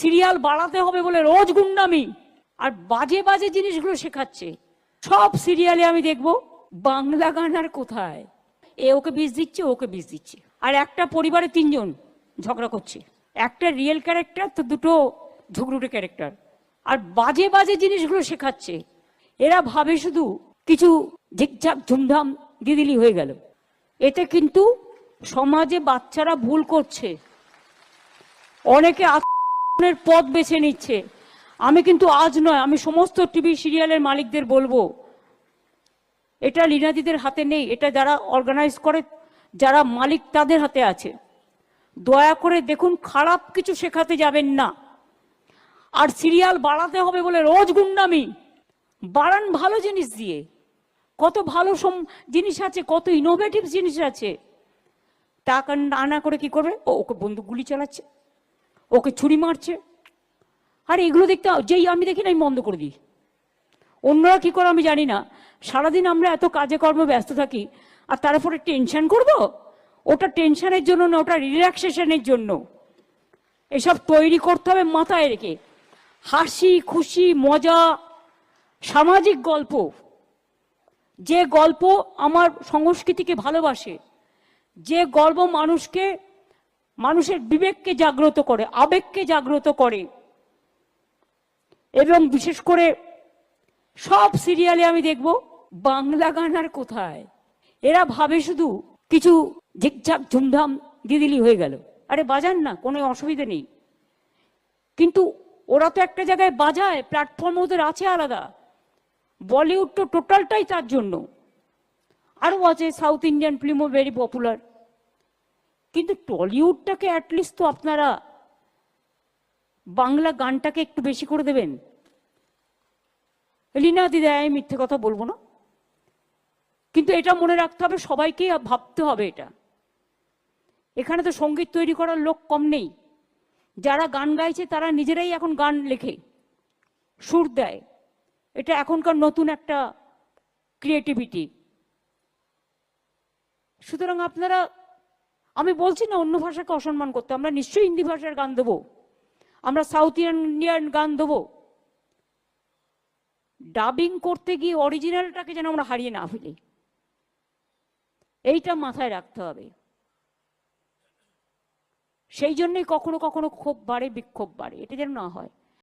Serial বাড়াতে হবে বলে রোজ গুন্ডামি। আর বাজে বাজে জিনিসগুলো শেখাচ্ছে। সব সিরিয়ালে আমি দেখব বাংলা গান আর কোথায়? এ ওকে বিষ দিচ্ছে ওকে বিষ দিচ্ছে। আর একটা পরিবারে তিনজন ঝগড়া করছে। একটা রিয়েল ক্যারেক্টার তো দুটো ঝগড়ুটে ক্যারেক্টার আর বাজে বাজে জিনিসগুলো শেখাচ্ছে। এরা ভাবে শুধু কিছু ঝিকঝাক ঝুমধাম দিদিলি হয়ে গেল। এতে কিন্তু সমাজে বাচ্চারা ভুল করছে। অনেকে আত্মনের পথ বেছে নিচ্ছে। আমি কিন্তু আজ নয়, আমি সমস্ত টিভি সিরিয়ালের মালিকদের বলব, এটা লীনাদিদের হাতে নেই, এটা যারা অর্গানাইজ করে, যারা মালিক তাদের হাতে আছে। দয়া করে দেখুন, খারাপ কিছু শেখাতে যাবেন না। আর সিরিয়াল বাড়াতে হবে বলে রোজ গুন্ডামি, বাড়ান ভালো জিনিস দিয়ে। কত ভালো সম জিনিস আছে, কত ইনোভেটিভ জিনিস আছে। টাকা আনা করে কি করবে? ও ওকে বন্দুক গুলি চালাচ্ছে। ওকে ছুরি মারছে। আর এগুলো দেখতে যেই আমি দেখি না, আমি বন্ধ করে দিই। অন্যরা কি করে আমি জানি না। সারাদিন আমরা এত কাজে কর্মে ব্যস্ত থাকি, আর তার উপরে টেনশন করব? ওটা টেনশনের জন্য না, ওটা রিল্যাক্সেশনের জন্য। এসব তৈরি করতে হবে মাথায় রেখে। হাসি, খুশি, মজা, সামাজিক গল্প। যে গল্প আমার সংস্কৃতিকে ভালোবাসে, যে গল্প মানুষকে মানুষের বিবেককে জাগ্রত করে, আবেগকে জাগ্রত করে। এবং বিশেষ করে সব সিরিয়ালে আমি দেখব বাংলা গান আর কোথায়। এরা ভাবে শুধু কিছু ঝিকঝাক ঝুমধাম দিদিলি হয়ে গেল। আরে বাজান না, কোনো অসুবিধা নেই। কিন্তু ওরা তো একটা জায়গায় বাজায়, প্ল্যাটফর্ম ওদের আছে আলাদা। বলিউড তো টোটালটাই তার জন্য। আরও আছে সাউথ ইন্ডিয়ান ফিল্মও ভেরি পপুলার কিন্তু টলিউডটাকে অ্যাটলিস্ট তো আপনারা বাংলা গানটাকে একটু বেশি করে দেবেন। লীনা দিদা, আমি মিথ্যে কথা বলব না। কিন্তু এটা মনে রাখতে হবে সবাইকে ভাবতে হবে এটা। এখানে তো সংগীত তৈরি করার লোক কম নেই। যারা গান গাইছে, তারা নিজেরাই এখন গান লেখে, সুর দেয়। এটা এখনকার নতুন একটা ক্রিয়েটিভিটি সুতরাং আপনারা আমি বলছি না অন্য ভাষাকে অসম্মান করতে, আমরা নিশ্চয়ই হিন্দি ভাষার গান দেবো। আমরা সাউথ ইন্ডিয়ান গান দেবো। ডাবিং করতে গিয়ে অরিজিনালটাকে যেন আমরা হারিয়ে না ফেলি। এইটা মাথায় রাখতে হবে। সেই জন্যই কখনো কখনো ক্ষোভ বাড়ে, বিক্ষোভ বাড়ে, এটা যেন না হয়।